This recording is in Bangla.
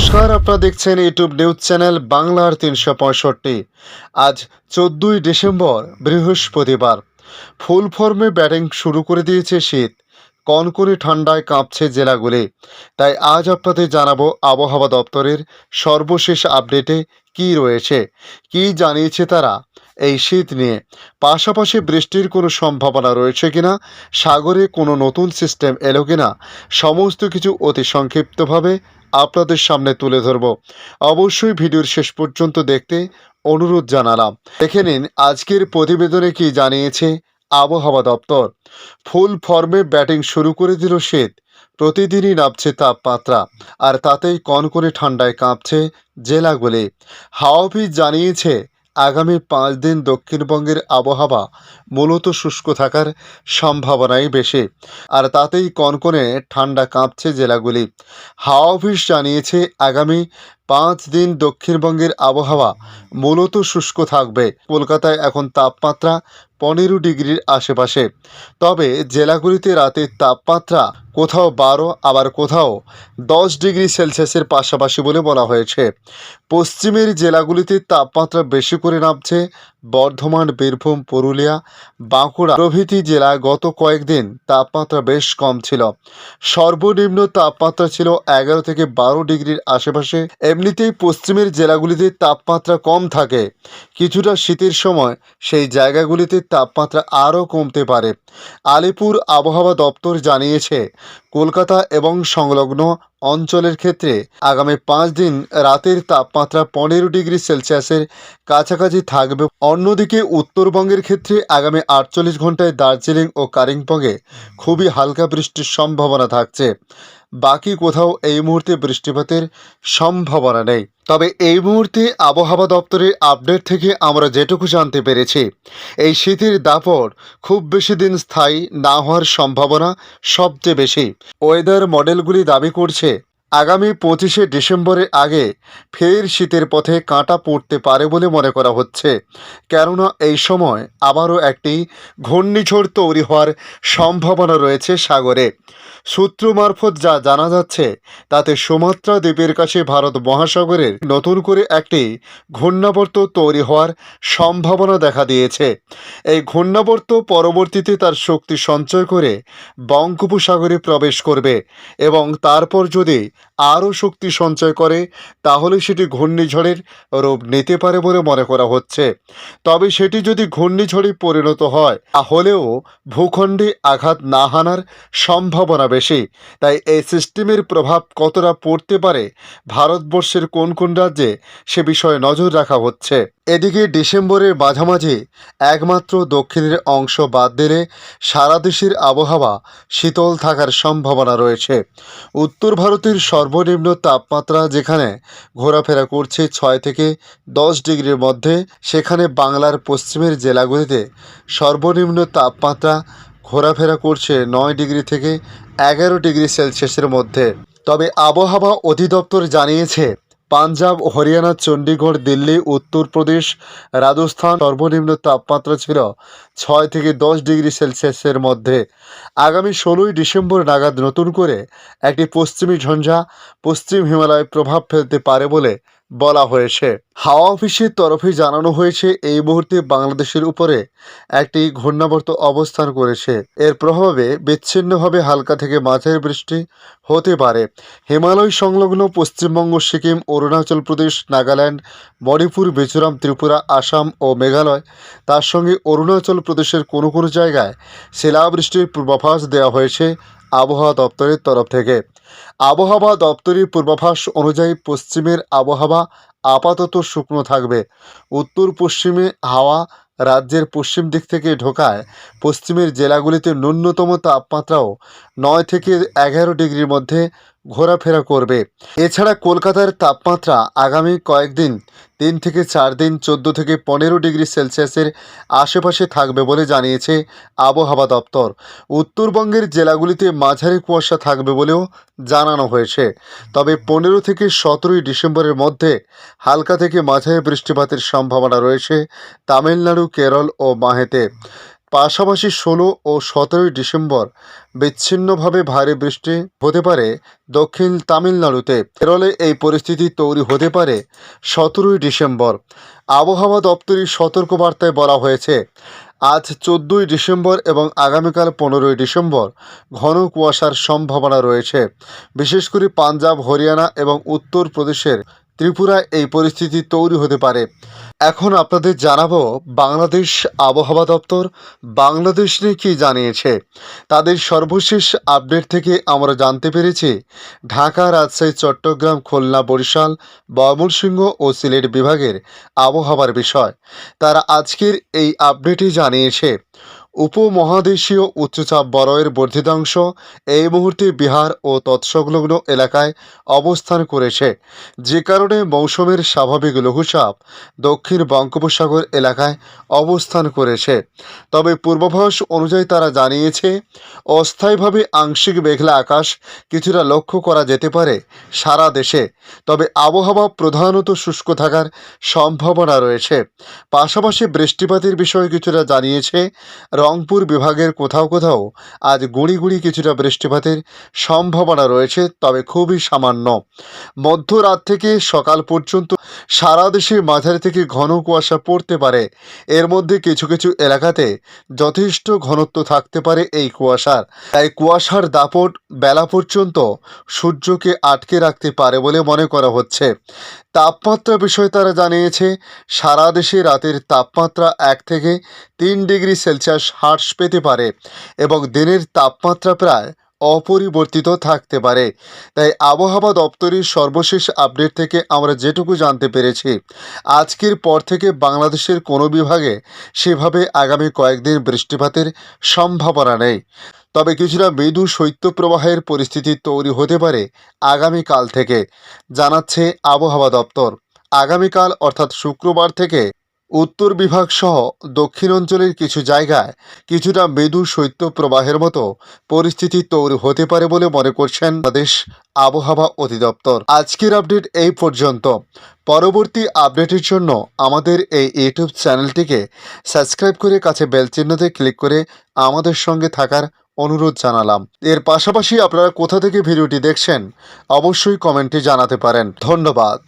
নমস্কার, আপনারা দেখছেন ইউটিউব নিউজ চ্যানেল বাংলার তিনশো পঁয়ষট্টি। আজ চোদ্দই ডিসেম্বর, বৃহস্পতিবার। ফুল ফর্মে ব্যাটিং শুরু করে দিয়েছে শীত। কনকনে ঠান্ডায় কাঁপছে জেলাগুলি। তাই আজ আপনাদের জানাব আবহাওয়া দপ্তরের সর্বশেষ আপডেটে কি রয়েছে, কি জানিয়েছে তারা এই শীত নিয়ে। পাশাপাশি বৃষ্টির কোনো সম্ভাবনা রয়েছে কিনা, সাগরে কোনো নতুন সিস্টেম এলো কিনা, সমস্ত কিছু অতি সংক্ষিপ্তভাবে আপনাদের সামনে তুলে ধরব। অবশ্যই ভিডিওর শেষ পর্যন্ত দেখতে অনুরোধ জানালাম। দেখে নিন, আজকের প্রতিবেদনে কি জানিয়েছে আবহাওয়া দপ্তর? ফুল ফর্মে ব্যাটিং শুরু করে দিল শীত। প্রতিদিনই নামছে তাপমাত্রা, আর তাতেই কনকনে ঠান্ডায় কাঁপছে জেলাগুলি। হাওয়াফিজ জানিয়েছে আগামী পাঁচ দিন দক্ষিণবঙ্গের আবহাওয়া মূলত শুষ্ক থাকার সম্ভাবনাই বেশি। আর তাতেই কনকনে ঠান্ডা কাঁপছে জেলাগুলি। হাওয়া অফিস জানিয়েছে, আগামী পাঁচ দিন দক্ষিণবঙ্গের আবহাওয়া মূলত শুষ্ক থাকবে। কলকাতায় এখন তাপমাত্রা পনেরো ডিগ্রির আশেপাশে। তবে জেলাগুলিতে রাতের তাপমাত্রা কোথাও বারো, আবার কোথাও দশ ডিগ্রি সেলসিয়াসের পাশাপাশি বলে বলা হয়েছে। পশ্চিমের জেলাগুলিতে তাপমাত্রা বেশি করে নামছে বর্ধমান, বীরভূম, পুরুলিয়া, বাঁকুড়া প্রভৃতি জেলায় গত কয়েকদিন তাপমাত্রা বেশ কম ছিল। সর্বনিম্ন তাপমাত্রা ছিল এগারো থেকে বারো ডিগ্রির আশেপাশে। এমনিতেই পশ্চিমের জেলাগুলিতে তাপমাত্রা কম থাকে। কিছুটা শীতের সময় সেই জায়গাগুলিতে তাপমাত্রা আরও কমতে পারে। আলিপুর আবহাওয়া দপ্তর জানিয়েছে, কলকাতা এবং সংলগ্ন অঞ্চলের ক্ষেত্রে আগামী পাঁচ দিন রাতের তাপমাত্রা পনেরো ডিগ্রি সেলসিয়াসের কাছাকাছি থাকবে। অন্যদিকে উত্তরবঙ্গের ক্ষেত্রে আগামী আটচল্লিশ ঘন্টায় দার্জিলিং ও কালিম্পংয়ে খুবই হালকা বৃষ্টির সম্ভাবনা থাকছে। বাকি কোথাও এই মুহূর্তে বৃষ্টিপাতের সম্ভাবনা নেই। তবে এই মুহূর্তে আবহাওয়া দপ্তরের আপডেট থেকে আমরা যেটুকু জানতে পেরেছি, এই শীতের দাপট খুব বেশি দিন স্থায়ী না হওয়ার সম্ভাবনা সবচেয়ে বেশি। ওয়েদার মডেলগুলি দাবি করছে আগামী পঁচিশে ডিসেম্বরের আগে ফের শীতের পথে কাঁটা পড়তে পারে বলে মনে করা হচ্ছে। কেননা এই সময় আবারও একটি ঘূর্ণিঝড় তৈরি হওয়ার সম্ভাবনা রয়েছে সাগরে। সূত্র মারফত যা জানা যাচ্ছে, তাতে সুমাত্রা দ্বীপের কাছে ভারত মহাসাগরের নতুন করে একটি ঘূর্ণাবর্ত তৈরি হওয়ার সম্ভাবনা দেখা দিয়েছে। এই ঘূর্ণাবর্ত পরবর্তীতে তার শক্তি সঞ্চয় করে বঙ্গোপসাগরে প্রবেশ করবে এবং তারপর যদি আরও শক্তি সঞ্চয় করে, তাহলে সেটি ঘূর্ণিঝড়ের রূপ নিতে পারে বলে মনে করা হচ্ছে। তবে সেটি যদি ঘূর্ণিঝড়ে পরিণত হয়, তাহলেও ভূখণ্ডে আঘাত না হানার সম্ভাবনা বেশি। তাই এই সিস্টেমের প্রভাব কতটা পড়তে পারে, ভারতবর্ষের কোন কোন রাজ্যে, সে বিষয়ে নজর রাখা হচ্ছে। এদিকে ডিসেম্বরের মাঝামাঝি একমাত্র দক্ষিণের অংশ বাদ দিলে সারা দেশের আবহাওয়া শীতল থাকার সম্ভাবনা রয়েছে। উত্তর ভারতের সর্বনিম্ন তাপমাত্রা যেখানে ঘোরাফেরা করছে ছয় থেকে দশ ডিগ্রির মধ্যে, সেখানে বাংলার পশ্চিমের জেলাগুলিতে সর্বনিম্ন তাপমাত্রা ঘোরাফেরা করছে নয় ডিগ্রি থেকে এগারো ডিগ্রি সেলসিয়াসের মধ্যে। তবে আবহাওয়া অধিদপ্তর জানিয়েছে পাঞ্জাব, হরিয়ানা চণ্ডীগড় দিল্লি উত্তরপ্রদেশ রাজস্থান সর্বনিম্ন তাপমাত্রা ছিল ছয় থেকে দশ ডিগ্রি সেলসিয়াসের মধ্যে। আগামী ষোলোই ডিসেম্বর নাগাদ নতুন করে একটি পশ্চিমী ঝঞ্ঝা পশ্চিম হিমালয়ে প্রভাব ফেলতে পারে বলে বলা হয়েছে। হাওয়া অফিসের তরফে জানানো হয়েছে, এই মুহূর্তে বাংলাদেশের উপরে একটি ঘূর্ণাবর্ত অবস্থান করেছে। এর প্রভাবে বিচ্ছিন্নভাবে হালকা থেকে মাঝারি বৃষ্টি হতে পারে। হিমালয় সংলগ্ন পশ্চিমবঙ্গ, সিকিম, অরুণাচল প্রদেশ, নাগাল্যান্ড, মণিপুর, মিজোরাম, ত্রিপুরা, আসাম ও মেঘালয়, তার সঙ্গে অরুণাচল প্রদেশের কোনো কোনো জায়গায় শিলাবৃষ্টির পূর্বাভাস দেওয়া হয়েছে। আবহাওয়া দপ্তরের তরফ থেকে। আবহাওয়া দপ্তরের পূর্বাভাস অনুযায়ী পশ্চিমের আবহাওয়া আপাতত শুকনো থাকবে। উত্তর পশ্চিমে হাওয়া রাজ্যের পশ্চিম দিক থেকে ঢোকায়। পশ্চিমের জেলাগুলিতে ন্যূনতম তাপমাত্রাও নয় থেকে এগারো ডিগ্রির মধ্যে ঘোরাফেরা করবে। এছাড়া কলকাতার তাপমাত্রা আগামী কয়েকদিন, তিন থেকে চার দিন, চোদ্দ থেকে পনেরো ডিগ্রি সেলসিয়াসের আশেপাশে থাকবে বলে জানিয়েছে আবহাওয়া দপ্তর। উত্তরবঙ্গের জেলাগুলিতে মাঝারি কুয়াশা থাকবে বলেও জানানো হয়েছে। তবে পনেরো থেকে সতেরোই ডিসেম্বরের মধ্যে হালকা থেকে মাঝারি বৃষ্টিপাতের সম্ভাবনা রয়েছে তামিলনাড়ু, কেরল ও মাহেতে। পাশাপাশি ষোলো ও সতেরোই ডিসেম্বর বিচ্ছিন্নভাবে ভারী বৃষ্টি হতে পারে দক্ষিণ তামিলনাড়ুতে। কেরলে এই পরিস্থিতি তৈরি হতে পারে সতেরোই ডিসেম্বর। আবহাওয়া দপ্তরের সতর্কবার্তায় বলা হয়েছে, আজ চোদ্দোই ডিসেম্বর এবং আগামীকাল পনেরোই ডিসেম্বর ঘন কুয়াশার সম্ভাবনা রয়েছে। বিশেষ করে পাঞ্জাব, হরিয়ানা এবং উত্তর প্রদেশের ত্রিপুরায় এই পরিস্থিতি তৈরি হতে পারে। এখন আপনাদের জানাব বাংলাদেশ আবহাওয়া দপ্তর বাংলাদেশ নিয়ে কী জানিয়েছে। তাদের সর্বশেষ আপডেট থেকে আমরা জানতে পেরেছি, ঢাকা, রাজশাহী, চট্টগ্রাম, খুলনা, বরিশাল, ময়মনসিংহ ও সিলেট বিভাগের আবহাওয়ার বিষয়। তারা আজকের এই আপডেটে জানিয়েছে। উপমহাদেশীয় উচ্চচাপ বরয়ের বর্ধিতাংশ এই মুহূর্তে বিহার ও তৎসংলগ্ন এলাকায় অবস্থান করেছে। যে কারণে মৌসুমের স্বাভাবিক লঘুচাপ দক্ষিণ বঙ্গোপসাগর এলাকায় অবস্থান করেছে। তবে পূর্বাভাস অনুযায়ী তারা জানিয়েছে, অস্থায়ীভাবে আংশিক মেঘলা আকাশ কিছুটা লক্ষ্য করা যেতে পারে সারা দেশে। তবে আবহাওয়া প্রধানত শুষ্ক থাকার সম্ভাবনা রয়েছে। পাশাপাশি বৃষ্টিপাতের বিষয়ে কিছুটা জানিয়েছে রংপুর বিভাগের কোথাও কোথাও আজ গুঁড়ি গুঁড়ি কিছুটা বৃষ্টিপাতের সম্ভাবনা রয়েছে, তবে খুবই সামান্য। মধ্যরাত থেকে সকাল পর্যন্ত সারা দেশে মাঝারি থেকে ঘন কুয়াশা পড়তে পারে। এর মধ্যে কিছু কিছু এলাকাতে যথেষ্ট ঘনত্ব থাকতে পারে এই কুয়াশার। তাই কুয়াশার দাপট বেলা পর্যন্ত সূর্যকে আটকে রাখতে পারে বলে মনে করা হচ্ছে। তাপমাত্রা বিষয়ে তারা জানিয়েছে, সারা দেশে রাতের তাপমাত্রা এক থেকে তিন ডিগ্রি সেলসিয়াস হ্রাস পেতে পারে এবং দিনের তাপমাত্রা প্রায় অপরিবর্তিত থাকতে পারে। তাই আবহাওয়া দপ্তরের সর্বশেষ আপডেট থেকে আমরা যেটুকু জানতে পেরেছি, আজকের পর থেকে বাংলাদেশের কোনো বিভাগে সেভাবে আগামী কয়েকদিন বৃষ্টিপাতের সম্ভাবনা নেই। তবে কিছুটা মৃদু শৈত্যপ্রবাহের পরিস্থিতি তৈরি হতে পারে আগামীকাল থেকে, জানাচ্ছে আবহাওয়া দপ্তর। আগামীকাল অর্থাৎ শুক্রবার থেকে উত্তর বিভাগ সহ দক্ষিণ অঞ্চলের কিছু জায়গায় কিছুটা মৃদু শৈত্যপ্রবাহের মতো পরিস্থিতি তৈরি হতে পারে বলে মনে করছেন বাংলাদেশ আবহাওয়া অধিদপ্তর। আজকের আপডেট এই পর্যন্ত। পরবর্তী আপডেটের জন্য আমাদের এই ইউটিউব চ্যানেলটিকে সাবস্ক্রাইব করে কাছে বেল চিহ্নতে ক্লিক করে আমাদের সঙ্গে থাকার অনুরোধ জানালাম। এর পাশাপাশি আপনারা কোথা থেকে ভিডিওটি দেখছেন অবশ্যই কমেন্টে জানাতে পারেন। ধন্যবাদ।